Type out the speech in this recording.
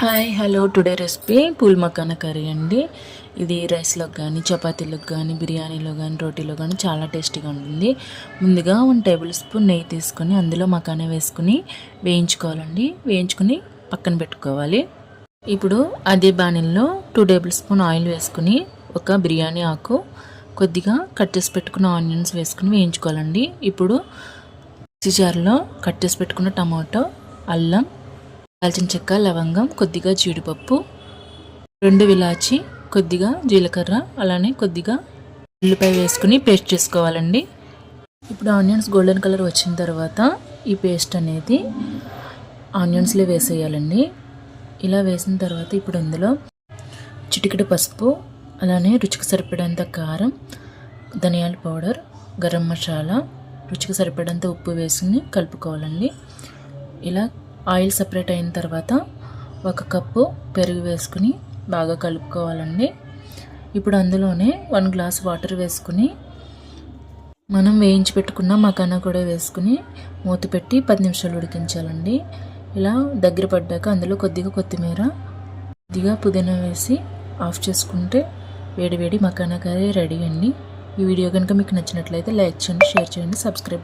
Hi hello today recipe phool makhana curry అండి. ఇది రైస్లోకి కానీ చపాతీలకు కానీ బిర్యానీలో కానీ రోటీలో కానీ చాలా టేస్టీగా ఉంటుంది. ముందుగా వన్ టేబుల్ స్పూన్ నెయ్యి తీసుకొని అందులో మకాన వేసుకుని వేయించుకోవాలండి. వేయించుకుని పక్కన పెట్టుకోవాలి. ఇప్పుడు అదే బాణీల్లో టూ టేబుల్ స్పూన్ ఆయిల్ వేసుకుని ఒక బిర్యానీ ఆకు కొద్దిగా కట్ చేసి పెట్టుకున్న ఆనియన్స్ వేసుకుని వేయించుకోవాలండి. ఇప్పుడు మిక్సీ జార్లో కట్ చేసి పెట్టుకున్న టమాటో అల్లం దాల్చిన చెక్క లవంగం కొద్దిగా జీడిపప్పు రెండు విలాచి కొద్దిగా జీలకర్ర అలానే కొద్దిగా ఉల్లిపాయ వేసుకుని పేస్ట్ చేసుకోవాలండి. ఇప్పుడు ఆనియన్స్ గోల్డెన్ కలర్ వచ్చిన తర్వాత ఈ పేస్ట్ అనేది ఆనియన్స్లో వేసేయాలండి. ఇలా వేసిన తర్వాత ఇప్పుడు అందులో చిటికెడు పసుపు అలానే రుచికి సరిపడేంత కారం ధనియాల పౌడర్ గరం మసాలా రుచికి సరిపడేంత ఉప్పు వేసుకుని కలుపుకోవాలండి. ఇలా ఆయిల్ సపరేట్ అయిన తర్వాత ఒక కప్పు పెరుగు వేసుకుని బాగా కలుపుకోవాలండి. ఇప్పుడు అందులోనే వన్ గ్లాస్ వాటర్ వేసుకుని మనం వేయించి పెట్టుకున్న మకానా కూడా వేసుకుని మూత పెట్టి పది నిమిషాలు ఉడికించాలండి. ఇలా దగ్గర పడ్డాక అందులో కొద్దిగా కొత్తిమీర కొద్దిగా పుదీనా వేసి ఆఫ్ చేసుకుంటే వేడి వేడి మకానా కర్రీ రెడీ అండి. ఈ వీడియో కనుక మీకు నచ్చినట్లయితే లైక్ చేయండి షేర్ చేయండి సబ్స్క్రైబ్